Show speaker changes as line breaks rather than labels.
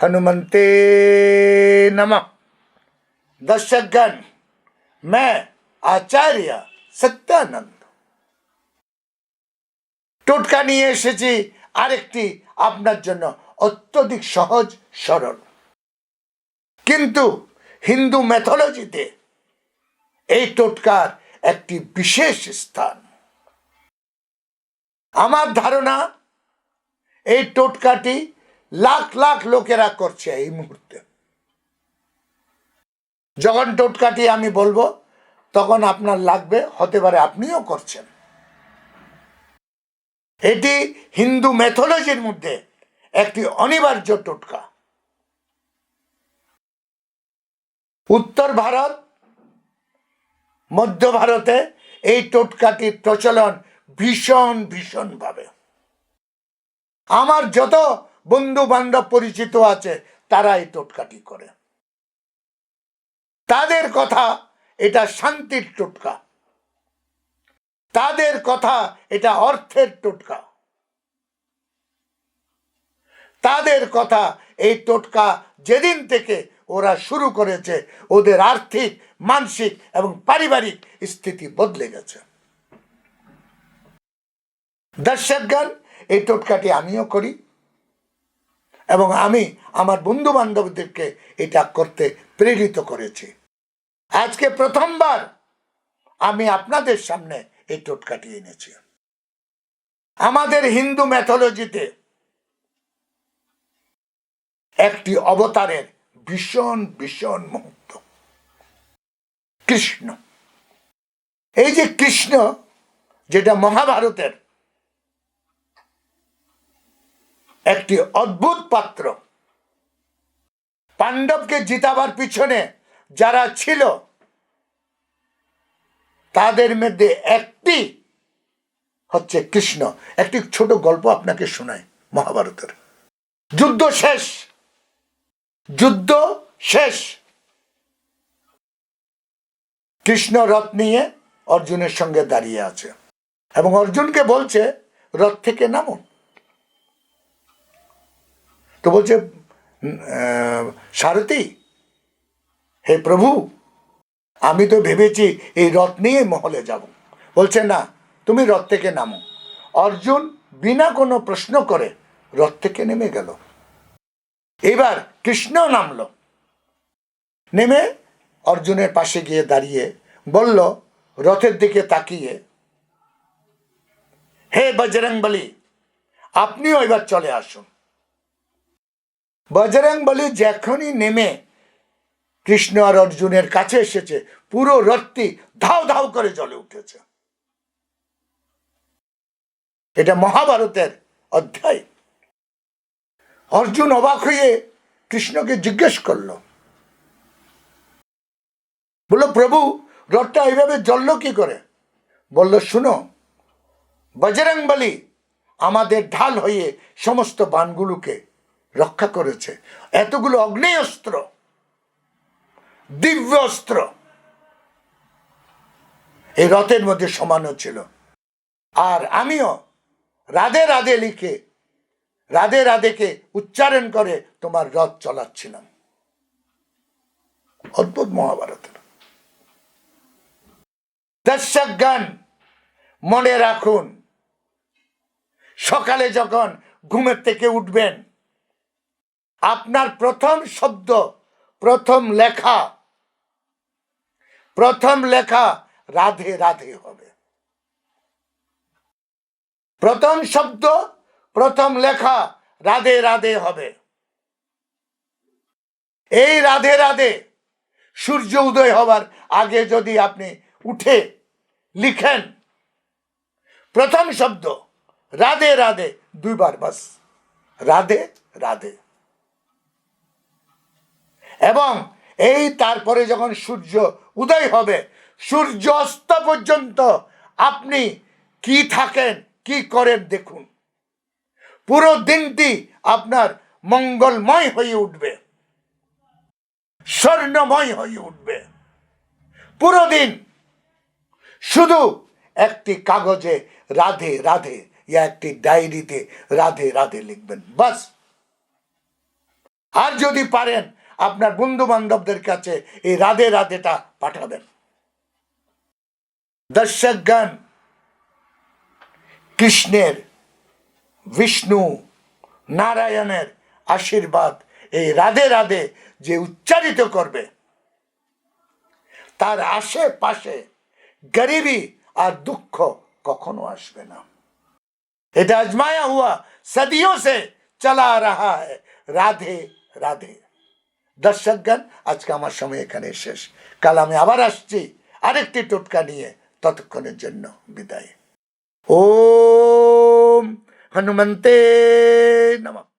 हनुमंते नमः दर्शकगण मैं আচার্য সত্যানন্দ টোটকা নিয়ে এসেছি আরেকটি আপনার জন্য অত্যধিক সহজ সরল কিন্তু হিন্দু ম্যাথোলজিতে এই টোটকার একটি বিশেষ স্থান আমার ধারণা এই টোটকাটি লাখ লাখ লোকেরা করছে এই মুহূর্তে। যখন টোটকাটি আমি বলব, তখন আপনার লাগবে, হতে পারে আপনিও করছেন। এটি হিন্দু ম্যাথোলজির মধ্যে একটি অনিবার্য টোটকা। উত্তর ভারত, মধ্য ভারতে এই টোটকাটির প্রচলন ভীষণ, ভীষণভাবে। আমার যত বন্ধু বান্ধব পরিচিত আছে তারা এই টোটকাটি করে। তাদের কথা, এটা শান্তির টোটকা। তাদের কথা, এটা অর্থের টোটকা। তাদের কথা, এই টোটকা যেদিন থেকে ওরা শুরু করেছে, ওদের আর্থিক, মানসিক এবং পারিবারিক স্থিতি বদলে গেছে। দর্শকগণ, এই টোটকাটি আমিও করি। এবং আমি আমার বন্ধু বান্ধবদেরকে এটা করতে প্রেরিত করেছি। আজকে প্রথমবার আমি আপনাদের সামনে এই টোটকাটি এনেছি। আমাদের হিন্দু ম্যাথোলজিতে একটি অবতারের ভীষণ ভীষণ মুহূর্ত। কৃষ্ণ। এই যে কৃষ্ণ, যেটা মহাভারতের একটি অদ্ভুত পাত্র। পাণ্ডবকে জিতাবার পিছনে যারা ছিল, তাদের মধ্যে একটি হচ্ছে কৃষ্ণ। একটি ছোট গল্প আপনাকে শোনায় মহাভারতের। যুদ্ধ শেষ। যুদ্ধ শেষ। কৃষ্ণ রথ নিয়ে অর্জুনের সঙ্গে দাঁড়িয়ে আছে এবং অর্জুনকে বলছে, রথ থেকে নামুন তো বলছে সারথি, হে প্রভু, আমি তো ভেবেছি এই রথ নিয়ে মহলে যাব। বলছে, না, তুমি রথ থেকে নামো। অর্জুন বিনা কোনো প্রশ্ন করে রথ থেকে নেমে গেল। এবার কৃষ্ণ নামলো। নেমে অর্জুনের পাশে গিয়ে দাঁড়িয়ে বলল, রথের দিকে তাকিয়ে, হে বজরং বলি আপনিও এবার চলে আসুন। বজরং বলি যখনই নেমে কৃষ্ণ আর অর্জুনের কাছে এসেছে, পুরো রথটি ধাও ধাও করে জ্বলে উঠেছে। এটা মহাভারতের অধ্যায়। অর্জুন অবাক হয়ে কৃষ্ণকে জিজ্ঞেস করল, বলল, প্রভু, রথটা এইভাবে জ্বলল কি করে? বলল, শুনো, বজরং বলি আমাদের ঢাল হয়ে সমস্ত বানগুলোকে রক্ষা করেছে। এতগুলো অস্ত্র দিব্য অস্ত্র এই রথের মধ্যে সমানো ছিল আর আমিও রাধে রাধে লিখে, রাধে রাধেকে উচ্চারণ করে তোমার রথ চলাচ্ছিলাম। অদ্ভুত মহাভারতের। দর্শক গান মনে রাখুন, সকালে যখন ঘুমের থেকে উঠবেন আপনার প্রথম শব্দ, প্রথম লেখা প্রথম লেখা রাধে রাধে হবে। প্রথম শব্দ, প্রথম লেখা রাধে রাধে হবে। এই রাধে রাধে সূর্য উদয় হবার আগে যদি আপনি উঠে লিখেন, প্রথম শব্দ, রাধে রাধে, দুইবার বাস, রাধে রাধে। এবং এই তারপরে যখন সূর্য উদয় হবে, সূর্য অস্ত পর্যন্ত আপনি কি থাকেন, কি করেন দেখুন। পুরো দিনটি আপনার মঙ্গলময় হয়ে উঠবে। স্বর্ণময় হয়ে উঠবে। পুরো দিন শুধু একটি কাগজে রাধে রাধে ইয়া একটি ডায়েরিতে রাধে রাধে লিখবেন, বাস। আর যদি পারেন আপনার বন্ধু বান্ধবদের কাছে এই রাধে রাধেটা পাঠাবেন। দর্শকগণ, কৃষ্ণের, বিষ্ণু, নারায়ণের আশীর্বাদ এই রাধে রাধে যে উচ্চারিত করবে, তার আশেপাশে গরিবি আর দুঃখ কখনো আসবে না। এটা আজমায়া হুয়া, সদিও সে চলা রাহা রাধে রাধে। রাধে গান আজকে আমার সময় এখানে শেষ। কাল আমি আবার আসছি আরেকটি টোটকা নিয়ে ততক্ষণের জন্য বিদায়। ও হনুমন্তে নমঃ।